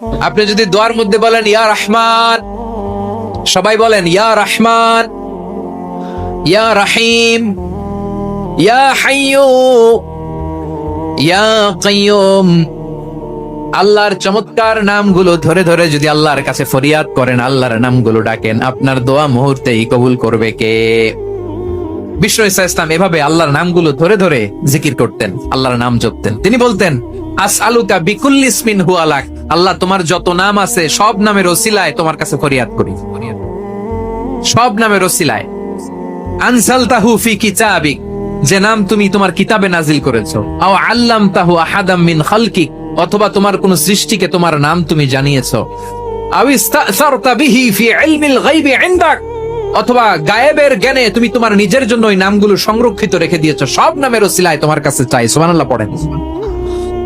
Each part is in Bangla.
আপনি যদি দোয়ার মধ্যে বলেন, ইয়া রহমান, সবাই বলেন, ইয়া রহমান, ইয়া রাহিম, ইয়া হাইয়ু, ইয়া কাইয়ুম, আল্লাহর চমৎকার নামগুলো ধরে ধরে যদি আল্লাহর কাছে ফরিয়াদ করেন, আল্লাহর নামগুলো ডাকেন, আপনার দোয়া মুহূর্তেই কবুল করবে কে? বিষ্ণু ইসা ইসলাম এভাবে আল্লাহর নামগুলো ধরে ধরে জিকির করতেন, আল্লাহর নাম জপতেন। তিনি বলতেন আস আলুকা বিকুল্লি ইসমিন হু আলাক আল্লাহ, তোমার যত নাম আছে, সব নামের ওসিলায় তোমার কাছে ফরিয়াদ করি। সব নামের ওসিলায়। আনসাল তাহু ফি কিতাবিক, যে নাম তুমি তোমার কিতাবে নাজিল করেছ। আও আল্লাম তাহু আহাদাম মিন খালকিক, অথবা তোমার কোন সৃষ্টিকে তোমার নাম তুমি জানিয়েছো। অথবা গায়েবের জ্ঞানে তুমি তোমার নিজের জন্য ওই নামগুলো সংরক্ষিত রেখে দিয়েছ। সব নামের ওসিলায় তোমার কাছে চাই। সুবহানাল্লাহ, পড়েন।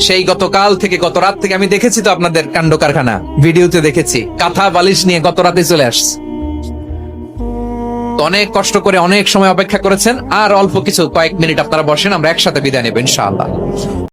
সেই গতকাল থেকে, গত রাত থেকে আমি দেখেছি তো আপনাদের কাণ্ড কারখানা ভিডিওতে দেখেছি। কাঁথা বালিশ নিয়ে গত রাতে চলে আসছে। অনেক কষ্ট করে অনেক সময় অপেক্ষা করেছেন, আর অল্প কিছু কয়েক মিনিট আপনারা বসেন, আমরা একসাথে বিদায় নেব, ইনশাআল্লাহ।